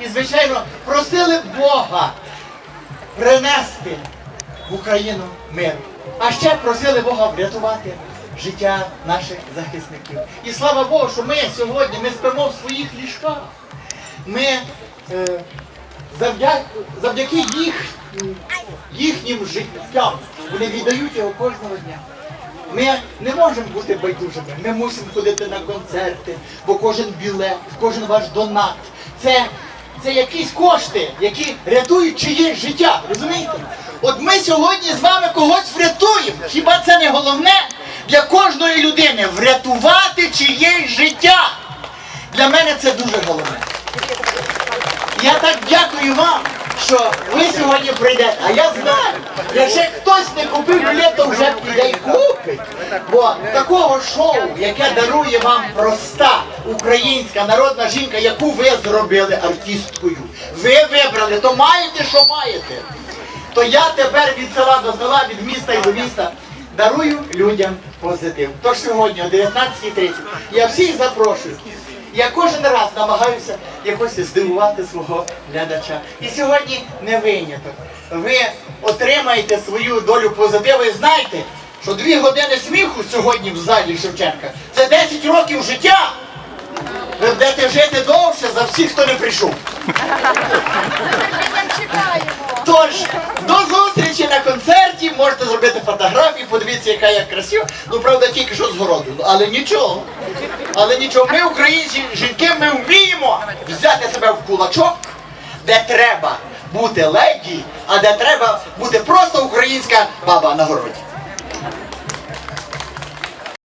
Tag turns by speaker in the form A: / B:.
A: І, звичайно, просили Бога принести в Україну мир. А ще просили Бога врятувати життя наших захисників. І слава Богу, що ми сьогодні ми спимо в своїх ліжках. Ми е, завдяки, завдяки їх, їхнім життям вони віддають його кожного дня. Ми не можемо бути байдужими. Ми мусимо ходити на концерти, бо кожен білет, кожен ваш донат це, це якісь кошти, які рятують чиєсь життя. Розумієте? От ми сьогодні з вами когось врятуємо. Хіба це не головне для кожної людини врятувати чиєсь життя? Для мене це дуже головне. Я так дякую вам, що ви сьогодні прийдете. А я знаю, якщо хтось не купив білет, то вже піде й купить. Бо такого шоу, яке дарує вам проста українська народна жінка, яку ви зробили артисткою, ви вибрали, то маєте, що маєте. То я тепер від села до села, від міста і до міста дарую людям позитив. Тож сьогодні о 19.30 я всіх запрошую. Я кожен раз намагаюся якось здивувати свого глядача. І сьогодні не виняток. Ви отримаєте свою долю позитиву і знаєте, що дві години сміху сьогодні в залі Шевченка це 10 жити довше за всіх, хто не прийшов. Тож, до зустрічі на концерті, можете зробити фотографії, подивіться, яка я красива. Ну, правда, тільки що з городу. Ну, Але нічого. Але нічого, ми, українці, жінки, ми вміємо взяти себе в кулачок, де треба бути леді, а де треба бути просто українська баба на городі.